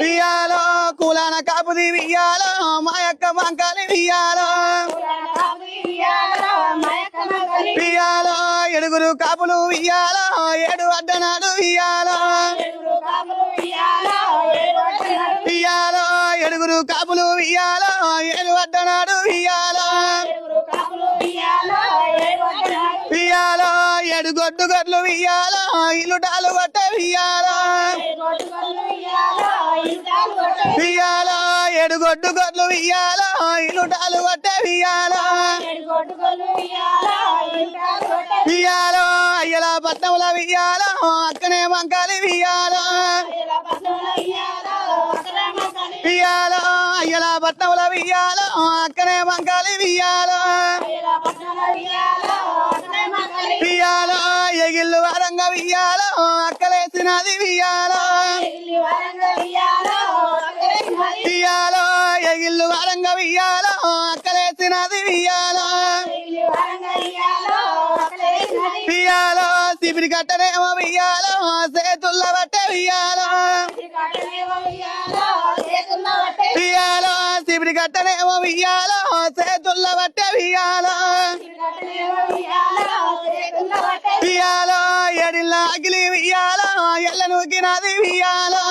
వియ్యాలో కులాన కాపుది వియ్యాలో మా యొక్క మంకాలి వియ్యాలో వియ్యాలో ఎడుగురు కాపులు వియ్యాలో ఏడు అడ్డనాడు వియ్యాలో వియ్యాలో ఎడుగురు కాపులు వియ్యాలో ఏడు అడ్డనాడు వియ్యాలో వియ్యాలో ఏడు గొడ్డు గొడ్లు వియ్యాలో ఇల్లుటాలు కొట్ట వియ్యాలో వియ్యాలో ఎడుగొడ్డు గొడ్లు వియ్యాలో ఇల్లుటాలు కొట్టే వియ్యాలో వియ్యాలో అయ్యల పట్నముల వియ్యాలో అక్కనే మంకాలి వియ్యాలో వియ్యాలో అయ్యల పట్నముల వియ్యాలో అక్కనే మంకాలి వియ్యాలో వియ్యాలో ఎగిల్లు వరంగ వియ్యాలో అక్కలేసినది వియ్యాలో వరంగ వియ్యాలో అక్కలేసినది వియ్యాలో వియ్యాలో శిబిరి కట్టనేమో వియ్యాలో సేతుల్ల బట్టే వియ్యాలో వియ్యాలో సిబిరి కట్టనేమో వియ్యాలో సేతుల్ల బట్టే వియ్యాలో వియ్యాలో ఎడిల్లా అగిలి వియ్యాలో ఎల్ల నూకినది వియ్యాలో